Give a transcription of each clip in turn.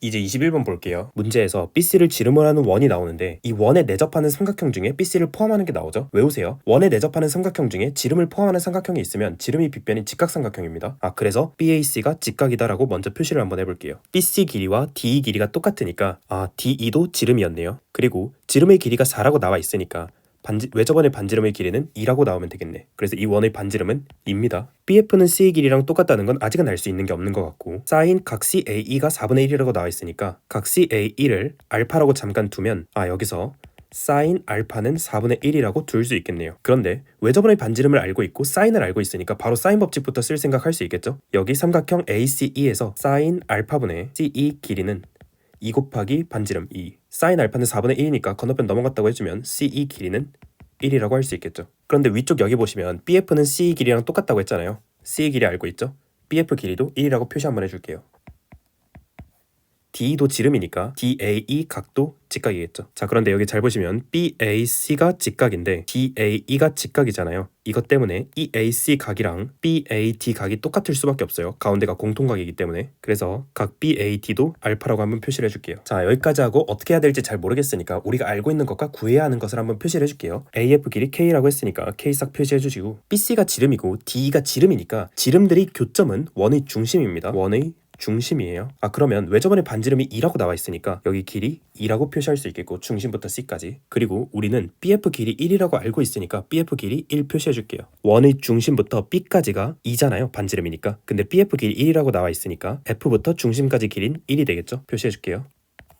이제 21번 볼게요. 문제에서 BC를 지름을 하는 원이 나오는데 이 원에 내접하는 삼각형 중에 BC를 포함하는 게 나오죠. 외우세요. 원에 내접하는 삼각형 중에 지름을 포함하는 삼각형이 있으면 지름이 빗변인 직각삼각형입니다. 아 그래서 BAC가 직각이다라고 먼저 표시를 한번 해볼게요. BC 길이와 DE 길이가 똑같으니까 아 DE도 지름이었네요. 그리고 지름의 길이가 4라고 나와 있으니까 반지, 외접원의 반지름의 길이는 2라고 나오면 되겠네. 그래서 이 원의 반지름은 2입니다. BF는 C의 길이랑 똑같다는 건 아직은 알 수 있는 게 없는 것 같고 사인 각 CAE가 4분의 1이라고 나와 있으니까 각 CAE를 알파라고 잠깐 두면 아 여기서 사인 알파는 4분의 1이라고 둘 수 있겠네요. 그런데 외접원의 반지름을 알고 있고 사인을 알고 있으니까 바로 사인 법칙부터 쓸 생각할 수 있겠죠? 여기 삼각형 ACE에서 사인 알파분의 CE 길이는 2 곱하기 반지름 2 사인 알파는 4분의 1이니까 건너편 넘어갔다고 해주면 CE 길이는 1이라고 할 수 있겠죠. 그런데 위쪽 여기 보시면 BF는 CE 길이랑 똑같다고 했잖아요. CE 길이 알고 있죠? BF 길이도 1이라고 표시 한번 해줄게요. D도 지름이니까 DAE 각도 직각이겠죠. 자 그런데 여기 잘 보시면 BAC가 직각인데 DAE가 직각이잖아요. 이것 때문에 EAC 각이랑 BAD 각이 똑같을 수밖에 없어요. 가운데가 공통각이기 때문에. 그래서 각 BAD도 알파라고 한번 표시를 해줄게요. 자 여기까지 하고 어떻게 해야 될지 잘 모르겠으니까 우리가 알고 있는 것과 구해야 하는 것을 한번 표시를 해줄게요. AF 길이 K라고 했으니까 K 싹 표시해주시고 BC가 지름이고 DE가 지름이니까 지름들이 교점은 원의 중심입니다. 원의 중심이에요. 아 그러면 외접원의 반지름이 2라고 나와 있으니까 여기 길이 2라고 표시할 수 있겠고 중심부터 C까지 그리고 우리는 BF 길이 1이라고 알고 있으니까 BF 길이 1 표시해 줄게요. 원의 중심부터 B까지가 2잖아요. 반지름이니까. 근데 BF 길이 1이라고 나와 있으니까 F부터 중심까지 길인 1이 되겠죠. 표시해 줄게요.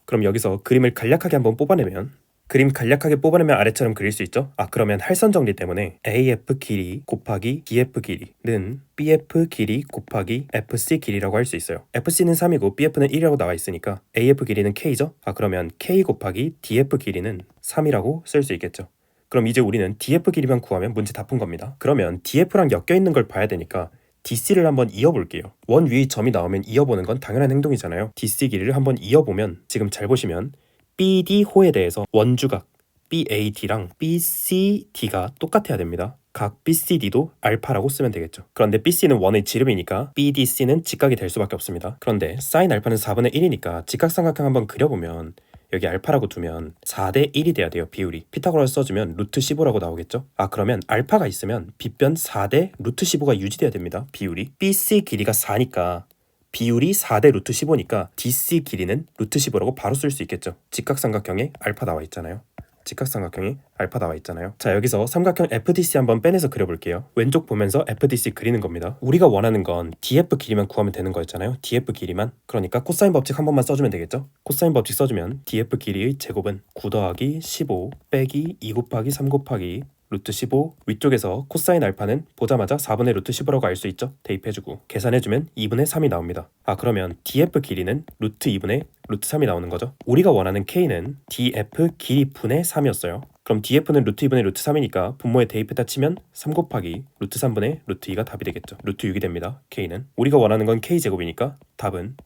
그럼 여기서 그림을 간략하게 한번 뽑아내면 그림 간략하게 뽑아내면 아래처럼 그릴 수 있죠? 아 그러면 할선 정리 때문에 AF 길이 곱하기 BF 길이는 BF 길이 곱하기 FC 길이라고 할 수 있어요. FC는 3이고 BF는 1이라고 나와 있으니까 AF 길이는 K죠? 아 그러면 K 곱하기 DF 길이는 3이라고 쓸 수 있겠죠. 그럼 이제 우리는 DF 길이만 구하면 문제 다 푼 겁니다. 그러면 DF랑 엮여 있는 걸 봐야 되니까 DC를 한번 이어볼게요. 원 위의 점이 나오면 이어보는 건 당연한 행동이잖아요. DC 길이를 한번 이어보면 지금 잘 보시면 BD 호에 대해서 원주각 BAD랑 BCD가 똑같아야 됩니다. 각 BCD도 알파라고 쓰면 되겠죠. 그런데 BC는 원의 지름이니까 BDC는 직각이 될 수밖에 없습니다. 그런데 사인 알파는 4분의 1이니까 직각삼각형 한번 그려보면 여기 알파라고 두면 4대 1이 돼야 돼요 비율이 피타고라스 써주면 루트 15라고 나오겠죠 아 그러면 알파가 있으면 빗변 4대 루트 15가 유지돼야 됩니다 비율이 BC 길이가 4니까 비율이 4대 루트 15니까 DC 길이는 루트 15라고 바로 쓸 수 있겠죠. 직각삼각형에 알파 나와 있잖아요. 직각삼각형에 알파 나와 있잖아요. 자 여기서 삼각형 FDC 한번 빼내서 그려볼게요. 왼쪽 보면서 FDC 그리는 겁니다. 우리가 원하는 건 DF 길이만 구하면 되는 거였잖아요. DF 길이만. 그러니까 코사인 법칙 한 번만 써주면 되겠죠. 코사인 법칙 써주면 DF 길이의 제곱은 9 더하기 15 빼기 2 곱하기 3 곱하기 루트 15 위쪽에서 코사인 알파는 보자마자 4분의 루트 15라고 알 수 있죠. 대입해주고 계산해주면 2분의 3이 나옵니다. 아 그러면 df 길이는 루트 2분의 루트 3이 나오는 거죠? 우리가 원하는 k는 df 길이 분의 3이었어요. 그럼 df는 루트 2분의 루트 3이니까 분모에 대입했다 치면 3 곱하기 루트 3분의 루트 2가 답이 되겠죠. 루트 6이 됩니다 k는. 우리가 원하는 건 k제곱이니까 답은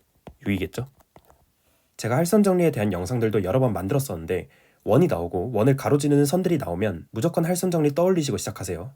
6이겠죠? 제가 할선 정리에 대한 영상들도 여러 번 만들었었는데 원이 나오고 원을 가로지르는 선들이 나오면 무조건 할선 정리 떠올리시고 시작하세요.